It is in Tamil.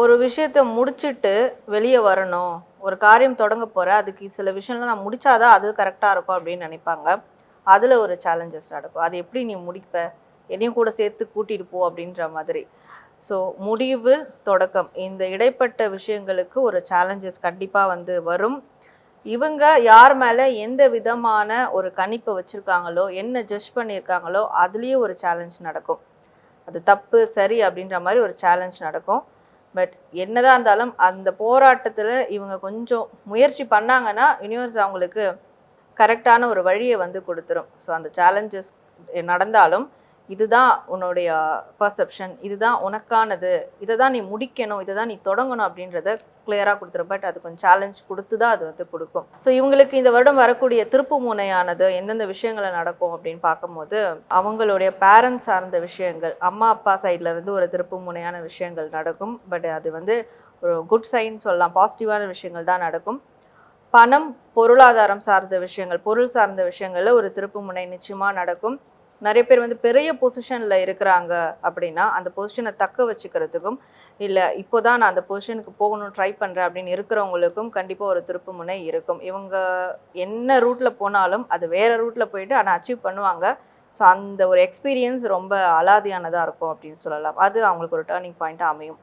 ஒரு விஷயத்த முடிச்சுட்டு வெளியே வரணும். ஒரு காரியம் தொடங்க போகிற அதுக்கு சில விஷயம்லாம் நான் முடித்தாதான் அது கரெக்டாக இருக்கும் அப்படின்னு நினைப்பாங்க. அதில் ஒரு சேலஞ்சஸ் நடக்கும். அது எப்படி நீ முடிப்ப? என்னையும் கூட சேர்த்து கூட்டிகிட்டு போ அப்படின்ற மாதிரி. ஸோ முடிவு தொடக்கம். இந்த இடைப்பட்ட விஷயங்களுக்கு ஒரு சேலஞ்சஸ் கண்டிப்பாக வந்து வரும். இவங்க யார் மேலே எந்த விதமான ஒரு கணிப்பை வச்சுருக்காங்களோ என்ன ஜட்ஜ் பண்ணியிருக்காங்களோ அதுலேயும் ஒரு சேலஞ்ச் நடக்கும். அது தப்பு சரி அப்படின்ற மாதிரி ஒரு சேலஞ்ச் நடக்கும். பட் என்னதான் இருந்தாலும் அந்த போராட்டத்தில் இவங்க கொஞ்சம் முயற்சி பண்ணாங்கன்னா யூனிவர்ஸ் அவங்களுக்கு கரெக்டான ஒரு வழியை வந்து கொடுத்துரும். ஸோ அந்த சேலஞ்சஸ் நடந்தாலும் இதுதான் உன்னுடைய பர்செப்ஷன் இதுதான் உனக்கானது. இதை தான் நீ முடிக்கணும் இதை தான் நீ தொடங்கணும் அப்படின்றத கிளியராக கொடுத்துரும். பட் அது கொஞ்சம் சேலஞ்ச் கொடுத்து தான் அது வந்து கொடுக்கும். ஸோ இவங்களுக்கு இந்த வருடம் வரக்கூடிய திருப்பு முனையானது எந்தெந்த விஷயங்களை நடக்கும் அப்படின்னு பார்க்கும்போது அவங்களுடைய பேரண்ட்ஸ் சார்ந்த விஷயங்கள் அம்மா அப்பா சைட்லேருந்து ஒரு திருப்பு முனையான விஷயங்கள் நடக்கும். பட் அது வந்து ஒரு குட் சைன் சொல்லலாம். பாசிட்டிவான விஷயங்கள் தான் நடக்கும். பணம் பொருளாதாரம் சார்ந்த விஷயங்கள் பொருள் சார்ந்த விஷயங்களில் ஒரு திருப்பு முனை நிச்சயமாக நடக்கும். நிறைய பேர் வந்து பெரிய பொசிஷனில் இருக்கிறாங்க அப்படின்னா அந்த பொசிஷனை தக்க வச்சுக்கிறதுக்கும் இல்லை இப்போதான் நான் அந்த பொசிஷனுக்கு போகணும் ட்ரை பண்ணுறேன் அப்படின்னு இருக்கிறவங்களுக்கும் கண்டிப்பாக ஒரு திருப்பு முனை இருக்கும். இவங்க என்ன ரூட்டில் போனாலும் அது வேறு ரூட்டில் போயிட்டு ஆனால் அச்சீவ் பண்ணுவாங்க. ஸோ அந்த ஒரு எக்ஸ்பீரியன்ஸ் ரொம்ப அலாதியானதாக இருக்கும் அப்படின்னு சொல்லலாம். அது அவங்களுக்கு ஒரு டேர்னிங் பாயிண்ட்டாக அமையும்.